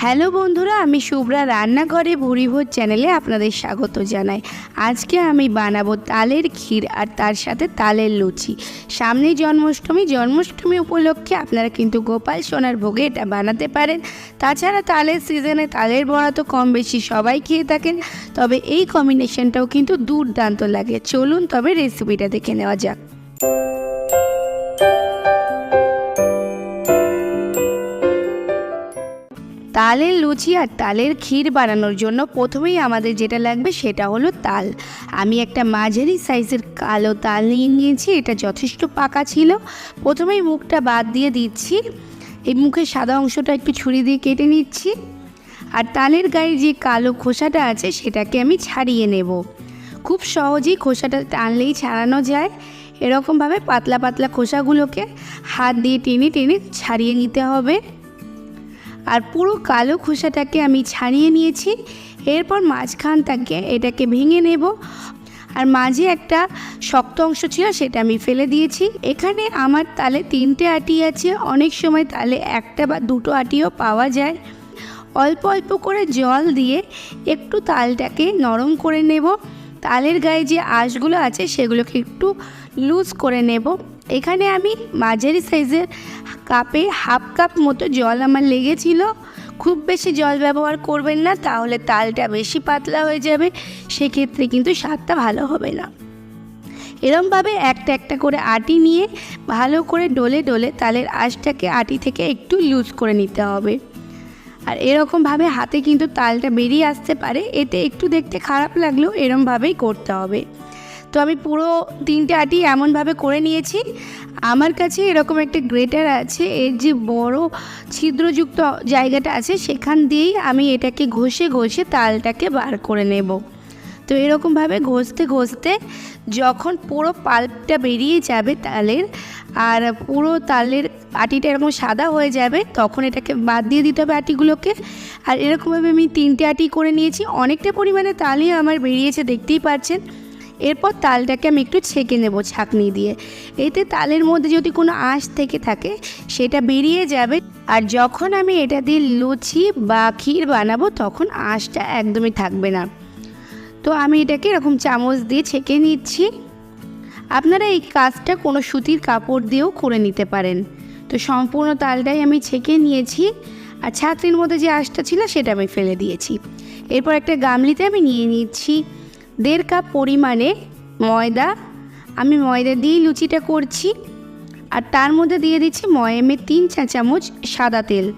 Hello বন্ধুরা, আমি শুভ্রা রান্নাঘরে ভুরিভোজ চ্যানেলে আপনাদের স্বাগত জানাই। আজকে আমি বানাবো তালের ক্ষীর আর তার সাথে তালের লুচি। সামনে জন্মাষ্টমী জন্মাষ্টমী উপলক্ষে আপনারা কিন্তু গোপাল সোনার ভোগে এটা বানাতে পারেন। তাছাড়া তালের সিজনে তালের বড়া তো কম বেশি সবাই খেয়ে থাকেন, তবে এই কম্বিনেশনটাও কিন্তু দুর্দান্ত লাগে। চলুন তবে রেসিপিটা দেখে নেওয়া যাক। তালের লুচি আর তালের ক্ষীর বানানোর জন্য প্রথমেই আমাদের যেটা লাগবে সেটা হলো তাল। আমি একটা মাঝারি সাইজের কালো তাল নিয়ে নিয়েছি, এটা যথেষ্ট পাকা ছিল। প্রথমেই মুখটা বাদ দিয়ে দিচ্ছি। এই মুখের সাদা অংশটা একটু ছুরি দিয়ে কেটে নিচ্ছি। আর তালের গায়ে যে কালো খোসাটা আছে, সেটাকে আমি ছাড়িয়ে নেব। খুব সহজেই খোসাটা টানলেই ছাড়ানো যায়। এরকমভাবে পাতলা পাতলা খোসাগুলোকে হাত দিয়ে টেনে টেনে ছাড়িয়ে নিতে হবে। আর পুরো কালো খোসাটাকে আমি ছাড়িয়ে নিয়েছি। এরপর মাঝখান থেকে এটাকে ভেঙে নেব। আর মাঝে একটা শক্ত অংশ ছিল সেটা আমি ফেলে দিয়েছি। এখানে আমার তালে তিনটে আটি আছে। অনেক সময় তালে একটা বা দুটো আটিও পাওয়া যায়। অল্প অল্প করে জল দিয়ে একটু তালটাকে নরম করে নেব। তালের গায়ে যে আঁশগুলো আছে সেগুলোকে একটু লুজ করে নেব। এখানে আমি মাঝারি সাইজের কাপে হাফ কাপ মতো জল আমার লেগেছিল। খুব বেশি জল ব্যবহার করবেন না, তাহলে তালটা বেশি পাতলা হয়ে যাবে। সেক্ষেত্রে কিন্তু স্বাদটা ভালো হবে না। এরমভাবে একটা একটা করে আটি নিয়ে ভালো করে ডলে ডলে তালের আঁশটাকে আটি থেকে একটু লুজ করে নিতে হবে। আর এরকমভাবে হাতে কিন্তু তালটা বেরিয়ে আসতে পারে, এতে একটু দেখতে খারাপ লাগলেও এরমভাবেই করতে হবে। তো আমি পুরো তিনটে আটি এমনভাবে করে নিয়েছি। আমার কাছে এরকম একটা গ্রেটার আছে, এর যে বড় ছিদ্রযুক্ত জায়গাটা আছে, সেখান দিয়েই আমি এটাকে ঘষে ঘষে তালটাকে বার করে নেব। তো এরকমভাবে ঘষতে ঘষতে যখন পুরো পাল্পটা বেরিয়ে যাবে তালের, আর পুরো তালের আটিটা এরকম সাদা হয়ে যাবে, তখন এটাকে বাদ দিয়ে দিতে হবে আটিগুলোকে। আর এরকমভাবে আমি তিনটে আটি করে নিয়েছি। অনেকটা পরিমাণে তালই আমার বেরিয়েছে, দেখতেই পাচ্ছেন। এরপর তালটাকে আমি একটু ছেঁকে নেব ছাঁকনি দিয়ে। এতে তালের মধ্যে যদি কোনো আঁশ থেকে থাকে, সেটা বেরিয়ে যাবে। আর যখন আমি এটা দিয়ে লুচি বা ক্ষীর বানাবো, তখন আঁশটা একদমই থাকবে না। তো আমি এটাকে এরকম চামচ দিয়ে ছেঁকে নিচ্ছি। আপনারা এই কাজটা কোনো সুতির কাপড় দিয়েও করে নিতে পারেন। তো সম্পূর্ণ তালটাই আমি ছেঁকে নিয়েছি। আর ছাকরির মধ্যে যে আঁশটা ছিল, সেটা আমি ফেলে দিয়েছি। এরপর একটা গামলিতে আমি নিয়ে নিচ্ছি। দেড় কাপ পরিমাণে ময়দা। আমি ময়দা দিয়েই লুচিটা করছি আর তার মধ্যে দিয়ে দিচ্ছি ময়েমে তিন চা চামচ সাদা তেল।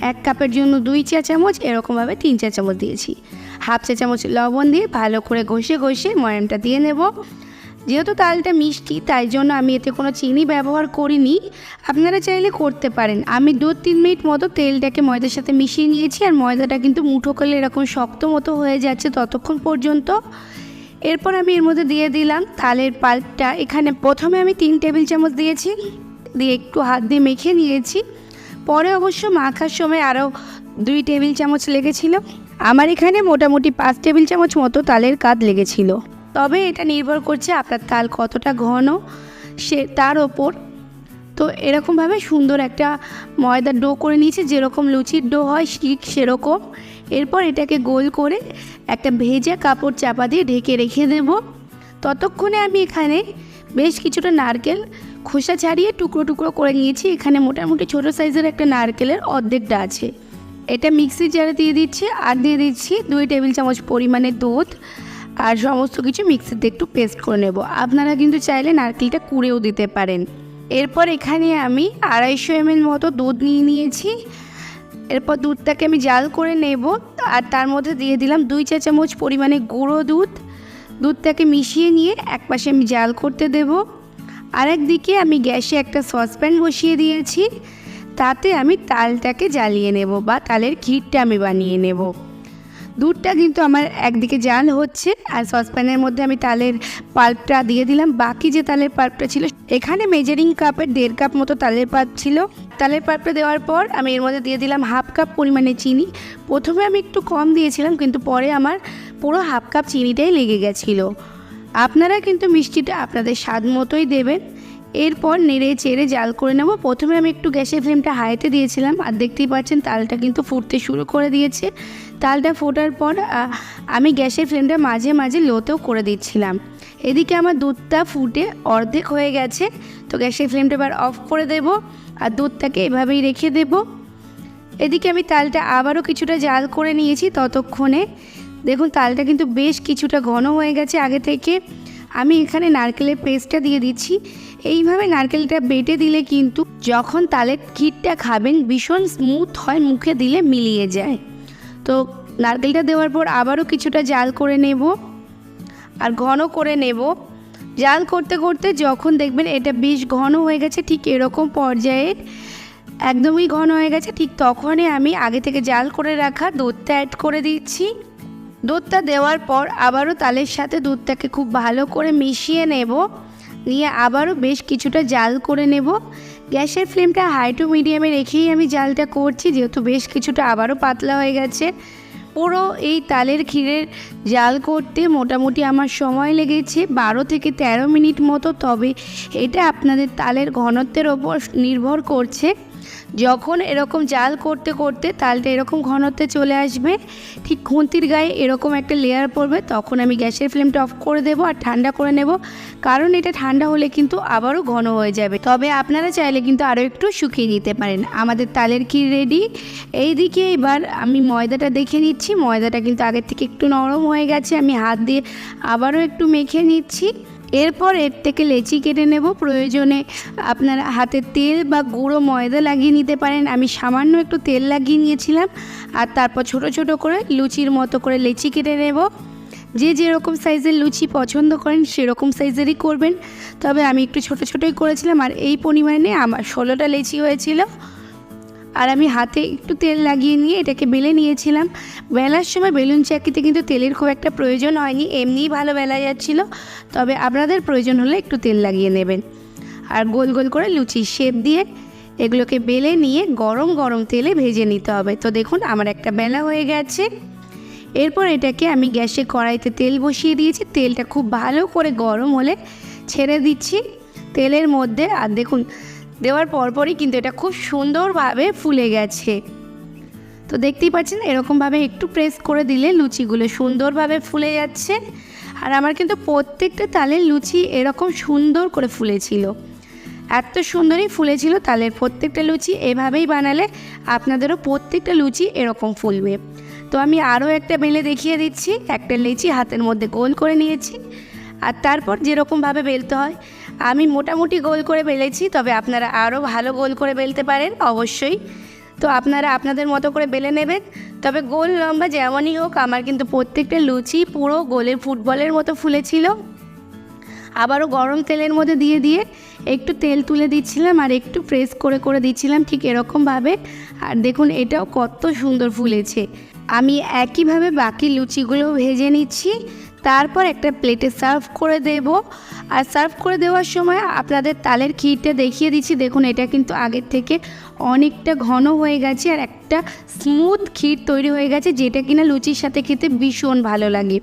এক কাপের জন্য দুই চা চামচ এরকমভাবে তিন চা চামচ দিয়েছি। হাফ চা চামচ লবণ দিয়ে ভালো করে ঘষে ঘষে ময়ামটা দিয়ে নেব। যেহেতু তালটা মিষ্টি, তাই জন্য আমি এতে কোনো চিনি ব্যবহার করিনি। আপনারা চাইলে করতে পারেন। আমি দু তিন মিনিট মতো তেলটাকে ময়দার সাথে মিশিয়ে নিয়েছি, আর ময়দাটা কিন্তু মুঠো করলে এরকম শক্ত মতো হয়ে যাচ্ছে ততক্ষণ পর্যন্ত। এরপর আমি এর মধ্যে দিয়ে দিলাম তালের পাল্পটা। এখানে প্রথমে আমি তিন টেবিল চামচ দিয়েছি, দিয়ে একটু হাত দিয়ে মেখে নিয়েছি। পরে অবশ্য মাখার সময় আরও দুই টেবিল চামচ লেগেছিল। আমার এখানে মোটামুটি পাঁচ টেবিল চামচ মতো তালের কাদ লেগেছিল। তবে এটা নির্ভর করছে আপনার তাল কতটা ঘন, সে তার ওপর। তো এরকমভাবে সুন্দর একটা ময়দার ডো করে নিয়েছি, যেরকম লুচির ডো হয় ঠিক সেরকম। এরপর এটাকে গোল করে একটা ভেজা কাপড় চাপা দিয়ে ঢেকে রেখে দেব। ততক্ষণে আমি এখানে বেশ কিছুটা নারকেল খোসা ছাড়িয়ে টুকরো টুকরো করে নিয়েছি। এখানে মোটামুটি ছোটো সাইজের একটা নারকেলের অর্ধেকটা আছে। এটা মিক্সি জারে দিয়ে দিচ্ছি, আর দিয়ে দিচ্ছি দুই টেবিল চামচ পরিমাণে দুধ। আর সমস্ত কিছু মিক্সিতে একটু পেস্ট করে নেব। আপনারা কিন্তু চাইলে নারকেলটা কুড়েও দিতে পারেন। এরপর এখানে আমি আড়াইশো এমএল মতো দুধ নিয়ে নিয়েছি। এরপর দুধটাকে আমি জাল করে নেব। আর তার মধ্যে দিয়ে দিলাম দুই চা চামচ পরিমাণে গুঁড়ো দুধ। দুধটাকে মিশিয়ে নিয়ে একপাশে আমি জাল করতে দেব। আরেক দিকে আমি গ্যাসে একটা সসপ্যান বসিয়ে দিয়েছি। তাতে আমি তালটাকে জ্বালিয়ে নেব বা তালের ক্ষীরটা আমি বানিয়ে নেব। দুধটা কিন্তু আমার একদিকে জাল হচ্ছে আর সসপ্যানের মধ্যে আমি তালের পাল্পটা দিয়ে দিলাম। বাকি যে তালের পাল্পটা ছিল, এখানে মেজারিং কাপের দেড় কাপ মতো তালের পাল্প ছিল। তালের পাল্পটা দেওয়ার পর আমি এর মধ্যে দিয়ে দিলাম হাফ কাপ পরিমাণে চিনি। প্রথমে আমি একটু কম দিয়েছিলাম, কিন্তু পরে আমার পুরো হাফ কাপ চিনিটাই লেগে গেছিল। আপনারা কিন্তু মিষ্টিটা আপনাদের স্বাদ মতোই দেবেন। এরপর নেড়ে চেড়ে জাল করে নেব। প্রথমে আমি একটু গ্যাসের ফ্লেমটা হাইতে দিয়েছিলাম, আর দেখতেই পাচ্ছেন তালটা কিন্তু ফুটতে শুরু করে দিয়েছে। তালটা ফোটার পর আমি গ্যাসের ফ্লেমটা মাঝে মাঝে লোতেও করে দিচ্ছিলাম। এদিকে আমার দুধটা ফুটে অর্ধেক হয়ে গেছে, তো গ্যাসের ফ্লেমটা এবার অফ করে দেব, আর দুধটাকে এভাবেই রেখে দেবো। এদিকে আমি তালটা আবারও কিছুটা জাল করে নিয়েছি ততক্ষণে। দেখুন, তালটা কিন্তু বেশ কিছুটা ঘন হয়ে গেছে আগে থেকে। আমি এখানে নারকেলের পেস্টটা দিয়ে দিচ্ছি। এইভাবে নারকেলটা বেটে দিলে কিন্তু যখন তালের ক্ষীরটা খাবেন, ভীষণ স্মুথ হয়, মুখে দিলে মিলিয়ে যায়। তো নারকেলটা দেওয়ার পর আবারও কিছুটা জাল করে নেব আর ঘন করে নেব। জাল করতে করতে যখন দেখবেন এটা বেশ ঘন হয়ে গেছে, ঠিক এরকম পর্যায়ে, একদমই ঘন হয়ে গেছে, ঠিক তখনই আমি আগে থেকে জাল করে রাখা দুধটা অ্যাড করে দিচ্ছি। দুধটা দেওয়ার পর আবারও তালের সাথে দুধটাকে খুব ভালো করে মিশিয়ে নেব। নিয়ে আবারও বেশ কিছুটা জাল করে নেব। গ্যাসের ফ্লেমটা হাই টু মিডিয়ামে রেখেই আমি জালটা করছি, যেহেতু বেশ কিছুটা আবারও পাতলা হয়ে গেছে। পুরো এই তালের ক্ষীরের জাল করতে মোটামুটি আমার সময় লেগেছে, বারো থেকে ১৩ মিনিট মতো। তবে এটা আপনাদের তালের ঘনত্বের ওপর নির্ভর করছে। যখন এরকম জাল করতে করতে তালটা এরকম ঘনত্বে চলে আসবে, ঠিক খুন্তির গায়ে এরকম একটা লেয়ার পড়বে, তখন আমি গ্যাসের ফ্লেমটা অফ করে দেবো আর ঠান্ডা করে নেব। কারণ এটা ঠান্ডা হলে কিন্তু আবারও ঘন হয়ে যাবে। তবে আপনারা চাইলে কিন্তু আরও একটু শুকিয়ে নিতে পারেন। আমাদের তালের ক্ষীর রেডি এইদিকে এবার আমি ময়দাটা দেখে নিচ্ছি। ময়দাটা কিন্তু আগের থেকে একটু নরম হয়ে গেছে। আমি হাত দিয়ে আবারও একটু মেখে নিচ্ছি। এরপর এর থেকে লেচি কেটে নেব। প্রয়োজনে আপনারা হাতে তেল বা গুঁড়ো ময়দা লাগিয়ে নিতে পারেন। আমি সামান্য একটু তেল লাগিয়ে নিয়েছিলাম। আর তারপর ছোট ছোট করে লুচির মতো করে লেচি কেটে নেব। যে যেরকম সাইজের লুচি পছন্দ করেন, সেরকম সাইজেরই করবেন। তবে আমি একটু ছোট, ছোটোই করেছিলাম। আর এই পরিমাণে আমার ষোলোটা লেচি হয়েছিল। আর আমি হাতে একটু তেল লাগিয়ে নিয়ে এটাকে বেলে নিয়েছিলাম। বেলার সময় বেলুন চাকিতে কিন্তু তেলের খুব একটা প্রয়োজন হয়নি, এমনিই ভালো বেলা যাচ্ছিল। তবে আপনাদের প্রয়োজন হলে একটু তেল লাগিয়ে নেবেন। আর গোল গোল করে লুচি শেপ দিয়ে এগুলোকে বেলে নিয়ে গরম গরম তেলে ভেজে নিতে হবে। তো দেখুন, আমার একটা বেলা হয়ে গেছে। এরপর এটাকে আমি গ্যাসে কড়াইতে তেল বসিয়ে দিয়েছি। তেলটা খুব ভালো করে গরম হলে ছেড়ে দিচ্ছি। তেলের মধ্যে, আর দেখুন দেওয়ার পরপরই কিন্তু এটা খুব সুন্দরভাবে ফুলে গেছে। তো দেখতেই পাচ্ছেন, এরকমভাবে একটু প্রেস করে দিলে লুচিগুলো সুন্দরভাবে ফুলে যাচ্ছে। আর আমার কিন্তু প্রত্যেকটা তালের লুচি এরকম সুন্দর করে ফুলেছিল। এত সুন্দরই ফুলেছিল তালের প্রত্যেকটা লুচি, এভাবেই বানালে আপনাদেরও প্রত্যেকটা লুচি এরকম ফুলবে। তো আমি আরও একটা বেলে দেখিয়ে দিচ্ছি, একটা লেচি হাতের মধ্যে গোল করে নিয়েছি। আর তারপর যেরকমভাবে বেলতে হয় আমি মোটামুটি গোল করে বেলেছি, তবে আপনারা আরও ভালো গোল করে বেলতে পারেন, অবশ্যই। তো আপনারা আপনাদের মতো করে বেলে নেবেন, তবে গোল লম্বা যেমনই হোক, আমার কিন্তু প্রত্যেকটা লুচি পুরো গোলের ফুটবলের মতো ফুলেছিল। আবারও গরম তেলের মধ্যে দিয়ে দিয়ে একটু তেল তুলে দিচ্ছিলাম আর একটু প্রেস করে করে দিচ্ছিলাম ঠিক এরকমভাবে। আর দেখুন, এটাও কত সুন্দর ফুলেছে। আমি একইভাবে বাকি লুচিগুলো ভেজে নিচ্ছি। তারপর একটা প্লেটে সার্ভ করে দেব। আর সার্ভ করে দেওয়ার সময় আপনাদের তালের ক্ষীরটা দেখিয়ে দিচ্ছি। দেখুন, এটা কিন্তু আগের থেকে অনেকটা ঘন হয়ে গেছে আর একটা স্মুথ ক্ষীর তৈরি হয়ে গেছে, যেটা কিনা লুচির সাথে খেতে ভীষণ ভালো লাগে।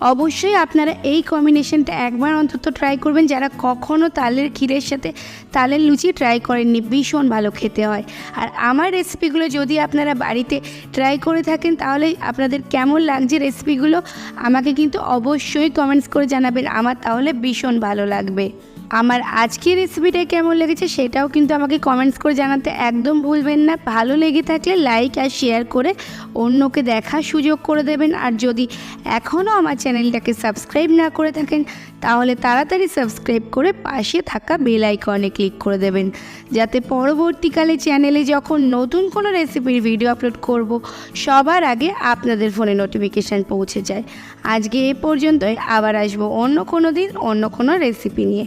অবশ্যই আপনারা এই কম্বিনেশনটা একবার অন্তত ট্রাই করবেন। যারা কখনও তালের ক্ষীরের সাথে তালের লুচি ট্রাই করেননি, ভীষণ ভালো খেতে হয়। আর আমার রেসিপিগুলো যদি আপনারা বাড়িতে ট্রাই করে থাকেন, তাহলে আপনাদের কেমন লাগছে রেসিপিগুলো আমাকে কিন্তু অবশ্যই কমেন্টস করে জানাবেন। আমার তাহলে ভীষণ ভালো লাগবে। আমার আজকের রেসিপিটা কেমন লেগেছে সেটাও কিন্তু আমাকে কমেন্টস করে জানাতে একদম ভুলবেন না। ভালো লেগে থাকলে লাইক আর শেয়ার করে অন্যকে দেখার সুযোগ করে দেবেন। আর যদি এখনও আমার চ্যানেলটাকে সাবস্ক্রাইব না করে থাকেন, তাহলে তাড়াতাড়ি সাবস্ক্রাইব করে পাশে থাকা বেল আইকনে ক্লিক করে দেবেন। যাতে পরবর্তীকালে চ্যানেলে যখন নতুন কোনো রেসিপির ভিডিও আপলোড করব, সবার আগে আপনাদের ফোনে নোটিফিকেশান পৌঁছে যায়। আজকে এ পর্যন্তই, আবার আসব অন্য কোনো দিন, অন্য কোনো রেসিপি নিয়ে।